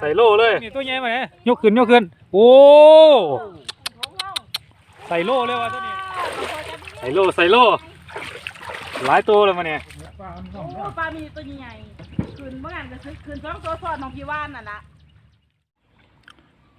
ใส่โล่เลยนี่ตัวใหญ่มาเนี่ยยกขึ้นยกขึ้น โอ้ใส่โล่เลยว่ะตัวนี้ใส่โล่ใส่โล่หลายตัวเลยมาเนี่ยโอ้ปลามีตัวใหญ่คืนเมื่อไงจะซื้อคืนสองตัวสอดของพี่ว่านน่ะละ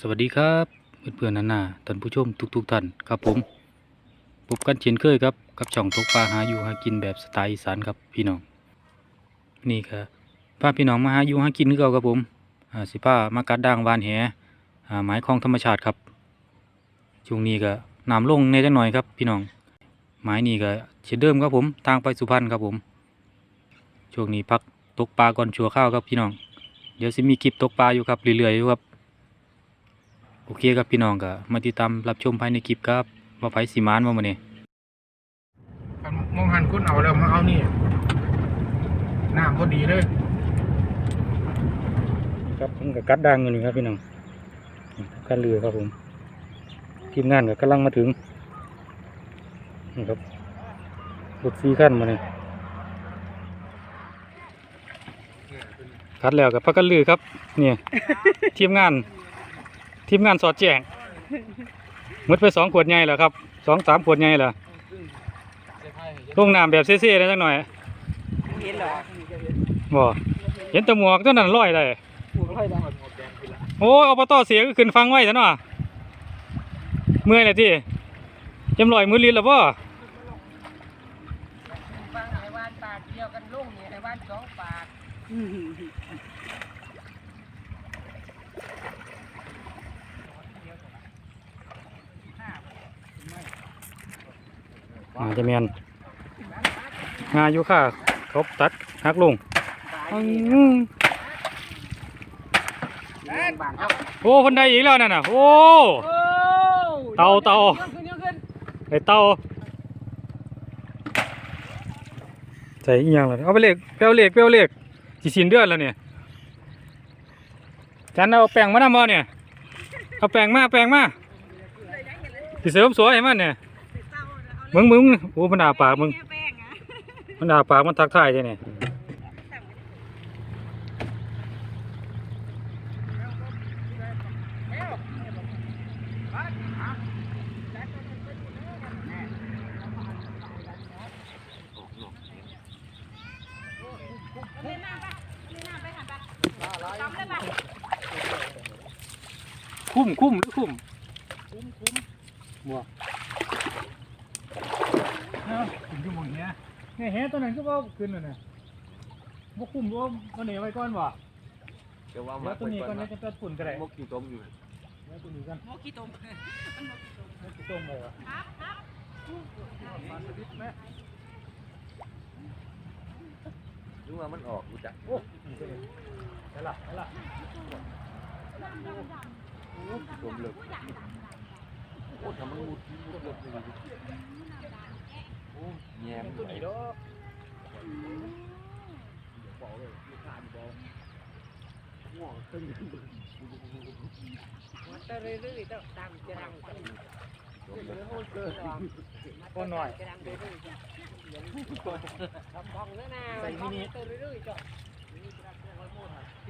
สวัสดีครับเพื่อนๆนานาท่านผู้ชมทุกๆท่านครับผมพบกันเช่นเคยครับกับช่องตกปลาหาอยู่หากินแบบสไตล์อีสานครับพี่น้องนี่ครับพาพี่น้องมาหาอยู่หากินคือเก่าครับผมอ่า สิพามากัดด่างวานแหหมายของธรรมชาติครับช่วงนี้ก็น้ำลงในจังหน่อยครับ พี่น้องหมายนี้ก็เช่นเดิมครับผมทางไปสุพรรณครับผมช่วงนี้พักตกปลาก่อนชัวข้าวครับพี่น้อง เดี๋ยวสิมีคลิปตกปลาอยู่ครับเรื่อยๆอยู่ครับโอเคครับพี่น้องก็มาติดตามรับชมภายในคลิปครับว่าไผสีมานว่ามื้อนี้มองหันคุณเอาแล้วมาเอานี่น้ำพอดีเลย ครับผมก็กัดดังอยู่นี่ครับพี่น้องกันเรือครับผมทีมงานก็กำลังมาถึงนี่ครับรถซีขั้นมาเนี่ยคัดแล้วกับพักกันลือครับเนี่ยทีมงาน ทีมงานสอดแจ้งหมดไปสองขวดใหญ่แล้วครับสองสามขวดใหญ่แล้วลงน้ำแบบเซ่ๆได้จักหน่อยเห็นเหรอบ่เห็นแตะหมวกตัวนั้นลอยได้ โอ้เอาปตอเสียก็ขึ้นฟังไว้ซะเนาะเมื่อยเลยที่จำลอยมือลิ้นแล้วบ่บางไอ้วานปากเดียวกันลุงนี่ไอ้วานสองปากอาจะเมียนงาอยู่ค่ะครบตัดหักลง อื้อบานครับโอ้คนใดอีกแล้วนั่นน่ะ โอ้ เต่าเต่าขึ้นยกขึ้นไอเต่าใส่อีหยังล่ะเอาไปเลขเปลวเลขเปลวเลขสิสิ้นเดือนแล้วเนี่ยจันเอาแป้งมานำบ่เนี่ยเอาแป้งมาแป้งมาสิเสริมสวยให้มันเนี่ยมึงมึงโอ้มันด่าปากมึงแป้งอะมันด่าปากมันทักทายใช่เนี่ย เล่นน้ำปะเล่นน้ำไปหันปะจำได้ปะ คุ้มคุ้มหรือคุ้มคุ้มคุ้มบัวเอาคุ้มอยู่หมองเนี้ยเนี่ยแฮตัวนั้นก็ว่าขึ้นน่ะนะบ่คุ้มบ่มันเหนียวไว้ก่อนบ่เดี๋ยวว่าเดี๋มายวตัวนี้ก่อนเดี๋ยวจะตัดฝุ่นก็ได้มกกี่ต้มอยู่เดี๋ยวตัวนี้ก่อนโมกี้ตมมันโมกี้ตมเดี๋ยวจะต้มเลยวะครับครับรู้ว่ามันออกรู้จักโอ้นี่ตัวนี้ไปละไปละต้มเลิกโอ้ทำมันมุดมุดเลิกเลยโอ้แยมตัวนี้เด้อมันจะเรื่อยๆต้อ งตามจะรังก้อนหน่อยจะรังเรื่อยๆทำบ้องแล้วนะใส่มินิเรื่อยๆจ้ะ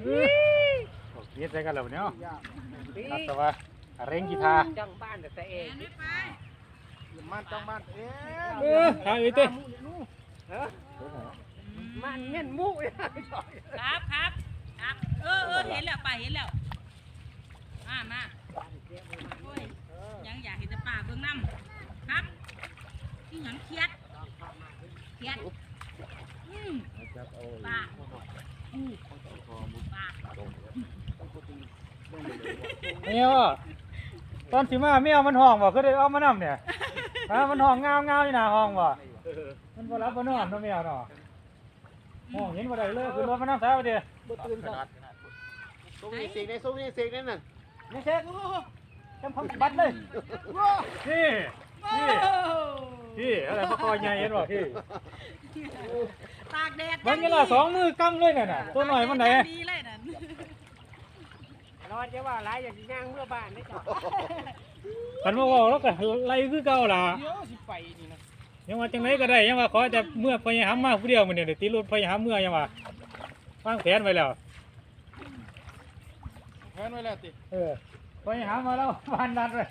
เย็ดใส่กันแล้วเนี่ยปีครับแต่ว่าเร่งกีตาร์จังบ้านแต่เองมันจังมันเอ๊ะเออทางอีกเต้มันเงี้ยมุ้ยครับครับครับเออเออเห็นแล้วป่าเห็นแล้วมามาโอ้ยยังอยากเห็นแต่ป่าเบื้องน้ำครับที่หยังเครียดเครียดอืมป่า อืมป่าเนี่ยว่ะตอนสิมาไม่เอามันห้องบ่คือได้เอามานำเนี่ยฮะมันห้องเงาเงาอยู่หน้าห้องบ่มันบ่รับบ่นอนเนาะแมวเนาะห้องเห็นบ่ได้เลยคือรถมานำซะไปเด้อต้มนี่เสกในส้มนี่เสกนั่นน่ะนี่เช็คจำพังบัดเลยนี่นี่ นี่อะไรมาคอยใหญ่เห็นบ่พี่ตากแดดมันนี่ล่ะสองมือกำเลยน่ะน่ะตัวหน่อยมันไหนดีเลยนั่นรอดจะว่าหลายอย่างย่างเมื่อบ้านได้จ้ะกันว่าเว้าแล้วก็ไล่คือเก่าล่ะเดี๋ยวสิไปนี่นะยังว่าจังไดก็ได้ยังว่าขอแต่เมื่อพยายามมาผู้เดียวมื้อนี้เดี๋ยวตีรถพยายามเมื่อยังว่าวางแผนไว้แล้วแผนไว้แล้วติเออไปหามาแล้ววานรัดเลย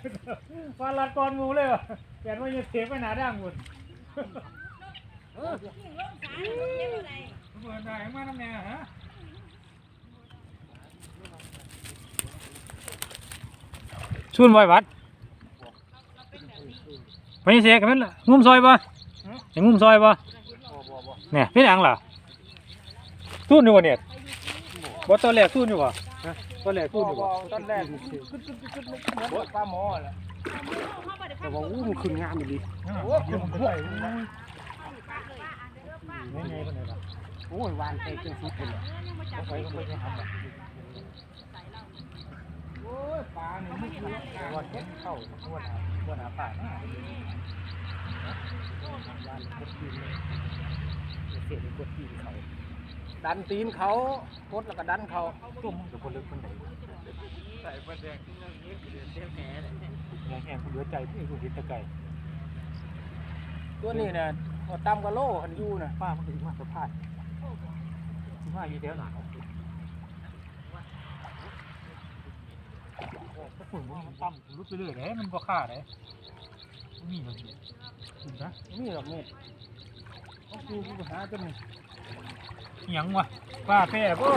วานรัดก่อนงูเลยวะ แกนว่าจะเสียไปหนาด่างหมดยิ่งลงสายเจ็บอะไรเปิดได้มาน้ำแน่ฮะชุนไว้วัดไปเสียกันมั้ยล่ะงุ้มซอยปะไอ้งุ้มซอยปะเนี่ยเป็นหยังล่ะสู้อยู่วะเนี่ยบ่ตอนแรกสู้อยู่วะฮะตอนแรกสู้อยู่วะตอนแรกบดปลาหมอแหละ แต่ว่าอู้มันขึ้นงามอยู่ดิโอ้ขึ้นเรื่อยไม่ไงปานใดล่ะโอ้ยวานเตะจนสุดเลยไปก็ไปจะทำอะโอ้ยปลาเนี่ยมันคือวันเห็นเข้าวันหาวันหาป่ามาวันกดตีนเลยเสียไปกดตีนเขาดันตีนเขากดแล้วก็ดันเขาตุ่มกับคนเล็กคนใด ใส่ปลาแดงแง่แง่คุณเหลือใจพี่คุณเห็นตะไก่ตัวนี้เนี่ยพอตำกะโลคันอยู่น่ะป้ามันก็ถึงมาสะพานถึงมาอยู่แถวหนาถ้าฝุ่นมันต่ำรุดไปเรื่อยเลยมันก็ฆ่าเลยมันมีแบบนี้คุณนะนี่หรอกนี่ต้องดูกูหาจนนี่หยังวะป้าแพ้ป่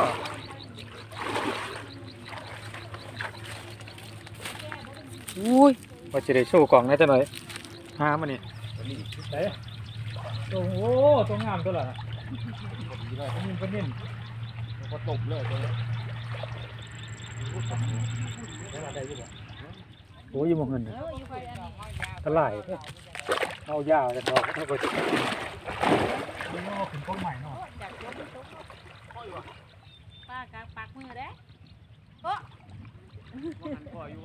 อุ้ยว่าจะได้โชว์กล่องได้จังหน่อยหามันนี่ไหนโอ้โหตัวงามตัวละมันมีประเด็นพอตบเลยตัวนี้โอ้ยมองเงินตะไลเอายาวจะดอกเอาไปนี่เอาขึ้นกล้องใหม่หน่อยป้ากางปากมือเด้พออยู่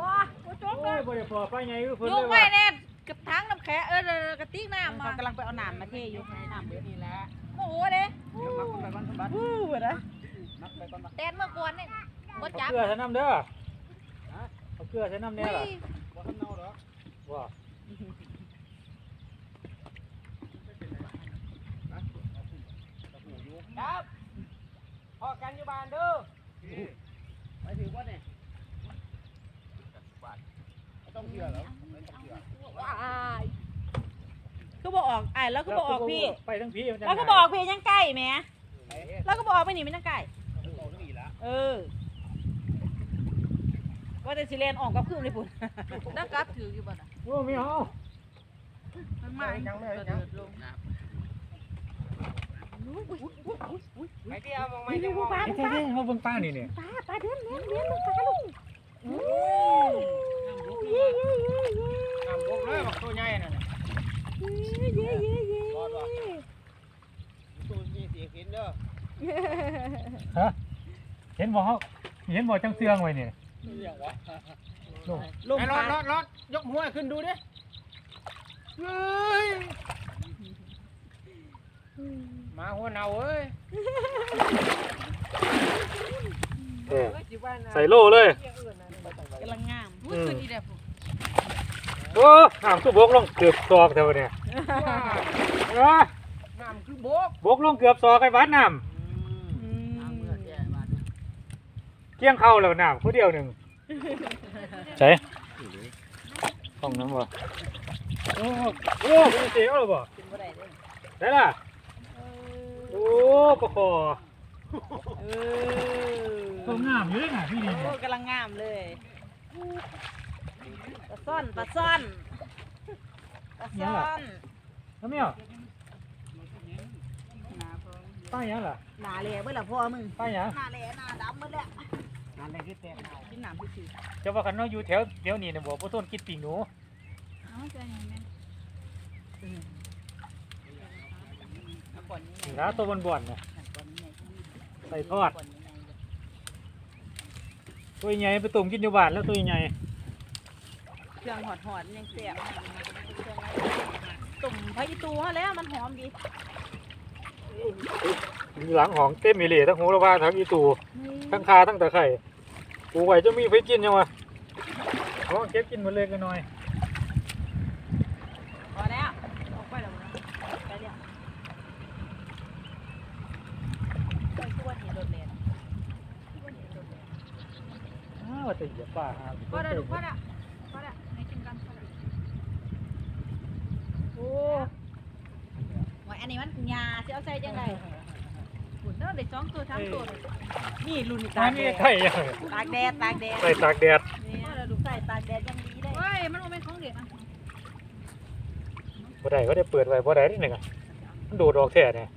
วะว้าโอ้โจ๊โอ้ยบ่ได้พอไปไงคือเพิ่นลูเลกยไว้ว่าแน่กระทั้งน้ำแข็งเออกระติกน้ำมากำลังไปเอาน้ำมาเทอยู่น้ำเบิดนี่แหละโอ้โหเด้เดี๋ยวมักไปบ้านบ้านวู้เบิดนะมักไปบ้านบ้านแตนเมื่อก่อนนี่บ่เอาจับเกลือใส่น้ำเด้อเอาเกลือใส่น้ำเนี่ยล่ะบ่ทันเน่าหรอกว่าครับพอกันอยู่บ้านเด้อไปถึงวัดเนี่ยต้อง เชื่อแล้วไม่ต้องเชื่อว้ายคือบอกออกไอ้แล้วก็บอกออกพี่ ไปทั้งพี่มันจะแล้วก็บอกพี่ยังใกล้แหมแล้วก็บอกไปนี่มันยังใกล้บอกนี่ละเออ ว่าแต่สิเลนออกกับคืนเลยพุ่นแล้วกลับถืออยู่บ่น่ะโอ้ไม่เอามันมายังไม่ยังไปไม่เดียวมองไม่ไม่ดูจะมองปลาไอ้แท้ๆเขาเบิ่งป้านี่เนี่ยปลาปลาเดือนเดือนเดือนมันปลาลูกเย้เย้เย้เย้ น้ำบกเลยบอกตัวใหญ่น่ะเย้เย้เย้เย้ตัวนี้เสียกินเด้อฮะเห็นบ่เขาเห็นบ่จังเตืองไว้เนี่ยอย่างวะลงลงไอ้ปรอลาดรอดรอดยกหัวขึ้นดูดิเฮ้ยมาหัวเน่าเอ้ยเออใส่โล่เลยกำลังงามอืมขึ้นอีเด้อพุ่น โอ้น้ำตู้บกลงเกือบซอกแต่ว่าเนี่ยเออน้ำคือบกบกลงเกือบซอกไอ้บ้านน้ำเกี่ยงเข้าแล้วน้ำผู้เดียวหนึ่งใช่ห้องน้ำบ่โอ้โอ้คุณเสียวหรือบ่ขึ้นบ่ได้เด้อได้ล่ะโอ้ปะคอเอตัวงามอยู่เลยนะพี่นี่โอ้กำลังงามเลย ปลาซ่อนปลาซ่อนปลาซ่อนน้ำเมียวป้าหยังล่ะหนาเลยเมื่อละพ่อมึงป้าหยังหนาเลยหนาดำหมดแล้วน้ำอะไรที่เต็มกินน้ำซื่อเจ้าว่ากันเนาะอยู่แถวแถวนี้เนี่ยบอกว่าต้นกินปีงหนูๆเอาใจเย็นๆเอาก่อนนี้นี่นะตัวบอนๆน่ะก่อนนี้ใส่ทอด ตัวใหญ่ไปตุ่มกินอยู่บ้านแล้วตัวใหญ่เค รื่องหอดหอดๆยังเสียบตุ่มพายุตูเขาแล้วมันหอมดีมีหลังหองเต็มมีเหล่ทั้งหูระว่าทั้งอีตูทั้งคาทั้งตะไคร่ปูไว้จะมีไปกินยังวะลองเก็บกินหมดเลยกันหน่อยพอแล้วออกไปแล้วนะไปแล้วไปชวนเห็นรถเลยไปเหยียบป่าหาพอได้ลูกพอได้พอได้ให้กินกันพอได้โอ้ยอันนี้มันยาสิเอาใส่จังไดหุ่นเด้อได้สองตัวสามตัวเลย นี่รุ่นนี่ตาตากกนี่แดดไข่ยังตากแดดตากแดดใส่ตากแดดนี่เราดูใส่ตากแดดยังดีได้เฮ้ยมันบ่เป็นของเด็กอะบ่ได้ก็ได้เปิดไว้บ่ได้นิดหนึงอะมันโดดออกแท้เนี่ย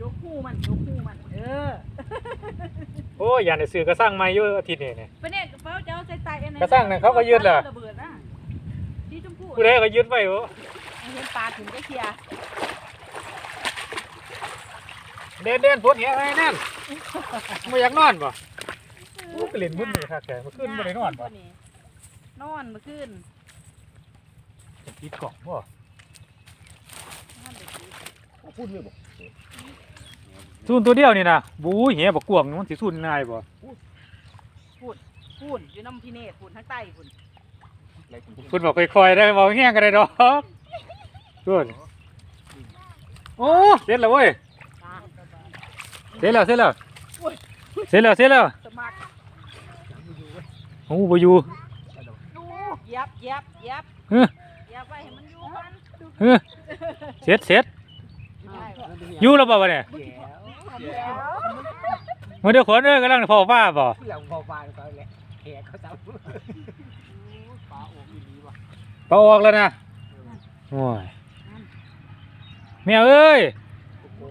ยกคู่มันยกคู่มัน เออโอ้ยอย่าได้ซื้อกระสังใหม่อยู่อาทิตย์นี้เนี่ยประเด็นเขาจะเอาใส่ตากอันไหนกระสังเนี่ยเขาก็ยืดเหรอ ระเบิดนะสีชมพูผู้ใดก็ยึดไว้โอ้เห็นปลาถึงจะเคลียร์ เด่นเด่นๆฝนเหียไว้นั่นบ่อยากนอนบ่โอ้ไปเล่นมุ่นนี่คักแท้เมื่อคืนบ่ได้นอนบ่นอนเมื่อคืนติดกล่องบ่นอนเด็กดีพูดเลยบอกซูนตัวเดียวนี่นะบู๊เหียบ่กวางมันสิซูนง่ายบ่พูนอยู่น้ำพี่เนตพูนทั้งใต้พูนอะไรคุณเพิ่นบอกค่อยๆได้บ่แห้งก็ได้ดอกส่วนโอ้เสร็จแล้วเว้ยตาเส ร็จแล้วเสร็จแล้วเสร็จแล้วเสร็จแล้วสมัครโอ้บ่อยู่ดูเหย็บเหย็บเหย็บเฮ้อเหย็บไปให้มันอยู่มันเฮ้อเสร็จเสร็จอยู่แล้วบ่วะเนี่ยแล้วมาเดี๋ยวขนเด้อกำลังพอฟ้าบ่เรื่องเบาๆก็แหละแขกเขาซ้ำปลาออกอีนี้ว่ะปลาออกแล้วนะโอ้ยแมวเอ้ย โอ้โห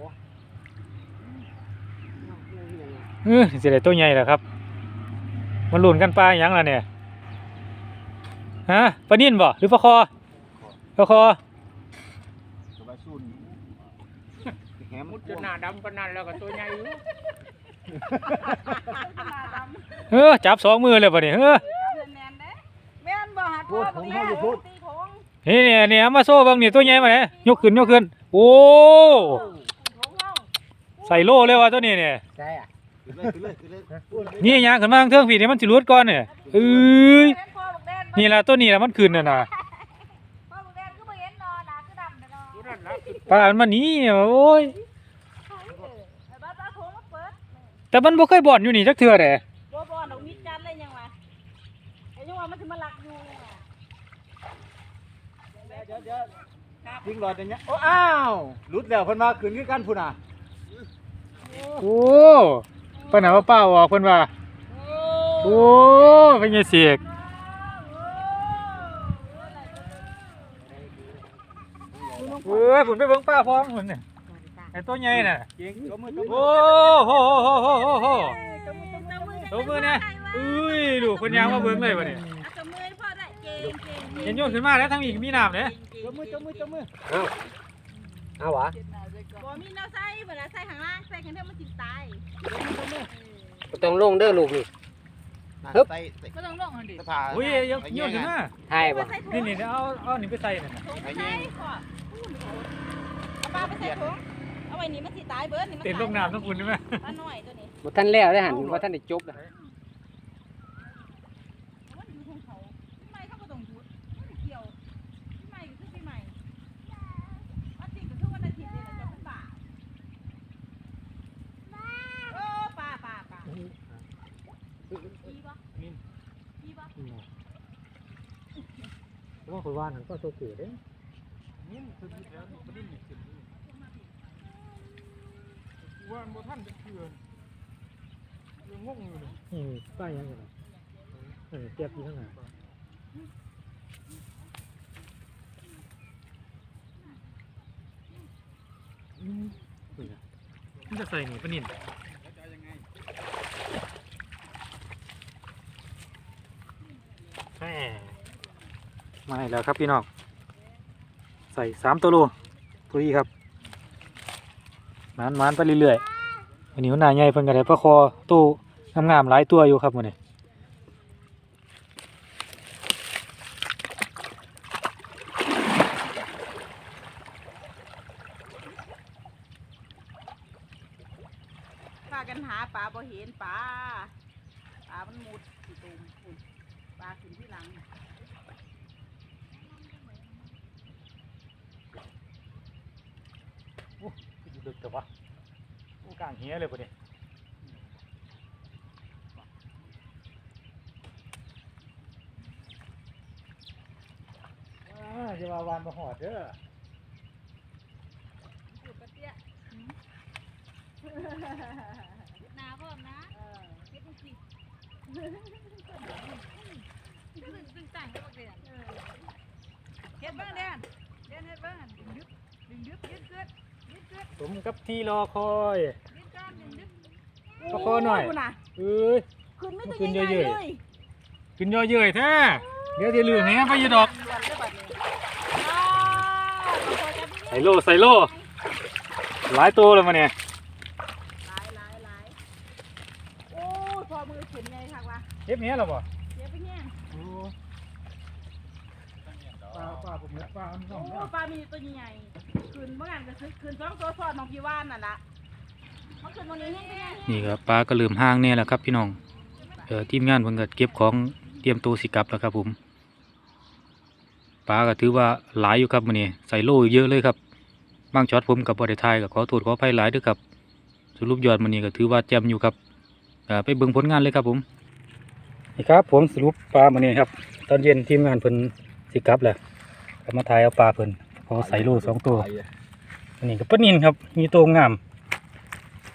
เออสิได้ตัวใหญ่แล้วครับ มันหลุนกันปลาหยังล่ะเนี่ยฮะปลานิ่นบ่หรือปลาคอปลาคอสบายซุ่นแหมมุมุดดจจนนหหน้าน้าดำปานนั้นแล้วก็ตัวใหญ่อยู่เออจับสองมือเลยป่ะเนี่ยเออแมนเด้แม่นบ่หัดพ่อบ่แม่ตีของนี่เนี่ยเนี่ยเอามาโซ่เบางนี่ตัวใหญ่มาเนี่ยยกขึ้นยกขึ้นโอ้ของเฮาใส่โลเลยว่ะตัวนี้เนี่ยใช่อะขึ้ นเลยขึ้นเลยขึ้นเลยนี่ยางขึ้นมาทางเทิงผีนี่มันสิรุดก่อนเนี่ยเอ้ยแม่นพ่อบักแดนนี่ละตัวนี้ละมันขึ้นน่ะนะพ่อบักแดนคือบ่เห็นนอนน่ะคือดำแต่นอนตัวนั้นละคือปลามันมาหนีโอ้ยไอ้บ้าตาโถงมาเปิดแต่มันบ่เคยบ่อนอยู่นี่จักเทื่อเด้บ่บ่ดอกมิดจันเลยยังวะไอ้ยังว่ามันสิมาลักอยู่นี่ว่ะเดี๋ยวเดี๋ยววิ่งรอดอย่างเงี้ยโอ้อ้าวรุดแล้วเพิ่นมาขึ้นคือกันพุ่นอะโอ้ ปานน่ะว่าป้าออกเพิ่นว่า โอ้เป็นไงเสียกเอ้ยผมไปเบิ่งป้าพร้อมพุ่นน่ะไอ้ตัวใหญ่น่ะเก่งยกมือตัวมืโอ้อโหโหโหโหโหโหจมือจมือตัวมือเนี่ยอุ้ยดูคนยางมาเบิ่งเลยบ่เนี่ยเอาจมือพ่อได้เก่งเก่งเห็นโยนขึ้นมาแล้วทั้งอีกมีน้ำเนี่ยตัวมือตัวมือตัวมือ เอาเอาวะบ่มีแนวใส่เวลาใส่ข้างล่างใส่ข้างเดียวมันสิตายต้องลงเด้อลูกนี่ฮึบไปบ่ต้องลงหั่นดิสภาอุ้ยโยนโยนขึ้นมาใช่บ่นี่นี่เอาเอานี่ไปใส่น่ะนะถุงใส่พ่อเอาปลาไปใส่ถุงเอาไว้นี่มันสิตายเบิดนี่มันเต็มลงน้ำทั้งคุณใช่ไหมปลาน้อยตัวนี้บ่ทันแล้วได้อหันบ่ทันได้จบล่ะ มันอยู่ของเขาทำไมเขาบ่ต้องหยุดมันเกี่ยวทำไมคือปีใหม่วันที่ก็คือวันอาทิตย์นี่แหละจะเป็นป่าโอ้ป่าป่าป่าอีบ่อีบ่ ว่าคนว่านั่นก็ตัวเกิดเด้ว่าบ่ทันจะเคือนยังงงอยู่เลยนี่ป้ยังไงเออเจ็บอยู่ข้างหน้ามันจะใส่หนีปะนินแหม่ มาอีกแล้วครับพี่น้อง ใส่สามตัวโลตัวนี้ครับมานมานไปเรื่อยๆวันนี้หัวหน้าใหญ่เพิ่นก็ได้ประคอตู้งามๆหลายตัวอยู่ครับมันนี้ วะผู้กางเหี้ยเลยปะเนี่ยจะมาวานมาหอดเด้ออยู่กระเตี้ยนาพร้อมนะเฮ็ดสิตึงตึงต่างกันเดือนเฮ็ดบ้างเดือนเดือนเฮ็ดบ้างดึงดึบดึงดึบยืดเกิด สมกับที่รอคอยยืดก้อนดึงดึบประคองหน่อยโน่ะเอ้ย ขึ้นไม่มันตัวขึ้นใหญ่เยอะๆๆเลยกินย่อเยื่อยแท้เดี๋ยวจะเหลืองแหงไปอยีดอกด่วนเลยบัดนี้อ้าวขอโทษครับพี่ใส่โลใส่โลหลายตัวเลยมาเนี่ยหลายหลายหลายโอ้ยพอมือขึ้นไงค่ะวะเก็บเนี้ยหรอบ่เดี๋ยวไปแย่งปลาปลาผมเนี่ยปลาโอ้ปลามีตัวใหญ่ๆ ขึ้นเมื่อไงก็ขึ้นขึ้นสองตัวซ้อนของพี่ว่านน่ะล่ะมันขึ้นวันนี้แห้งนี่ครับปลาก็เริ่มห้างเนี่ยแหละครับพี่น้องเอ่อทีมงานเพิ่นก็เก็บของเตรียมตัวสิกลับแล้วครับผมปลาก็ถือว่าหลายอยู่ครับมื้อนี้ใส่โลเยอะเลยครับบางช็อตผมกับบ่ได้ถ่ายก็ขอโทษขออภัยหลายด้วยครับสรุปยอดมื้อนี้ก็ถือว่าแจ่มอยู่ครับอ่อไปเบิ่งผลงานเลยครับผมนี่ครับผมสรุปปลามื้อนี้ครับ ตอนเย็นทีมงานเพิ่นสิกลับแหล้วก็มาถ่ายเอาปลาเพิ่น อใส่โลสองตัว อันนี้ก็ปลานินครับ มีตัวงาม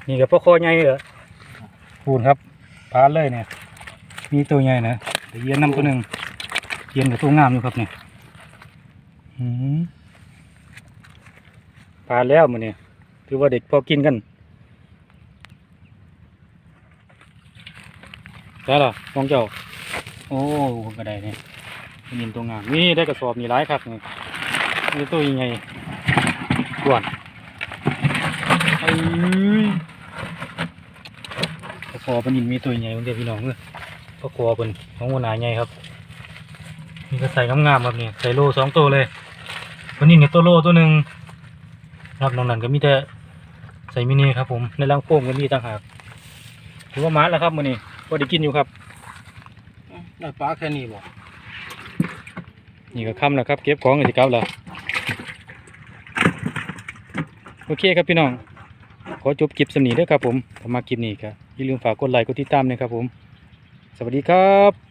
นี่ก็ปลาคอใหญ่เหรอพูนครับปลาเลยเนี่ย มีตัวใหญ่นะเดี๋ยวเยียนนำตัวหนึ่งเยียนกับตัวงามอยู่ครับเนี่ยอืมปลาแล้วมันเนี่ยถือว่าเด็กพอกินกันได้หรอมองเจ้า โอ้ก็ได้เนี่ยปลานินตัวงาม นี่ได้กระสอบมีหลายครับนี่ นี่ตัวยังไงกวนเอ้ยปลาคอเป็นอินมีตัวใหญ่ของเดียวพี่น้องเอ้ยปลาคอเป็นของหัวหน้าใหญ่ครับนี่ก็ใส่งามๆแบบนี้ใส่โลสองตัวเลยวันนี้เนี่ยตัวโลตัวหนึ่งครับนอกนั้นก็มีแต่ใส่มินิครับผมในรังโฟมก็มีต่างหากถือว่ามาแล้วครับวันนี้พอได้กินอยู่ครับได้ปลาแค่นี้บ่นี่ก็ค่ำแล้วครับ เก็บของกันสิครับแล้ว โอเคครับพี่น้อง ขอจบคลิปสำนีด้วยครับผมถ้ามาคลิปนี้ครับอย่าลืมฝากกดไลค์กดติดตามนะครับผม สวัสดีครับ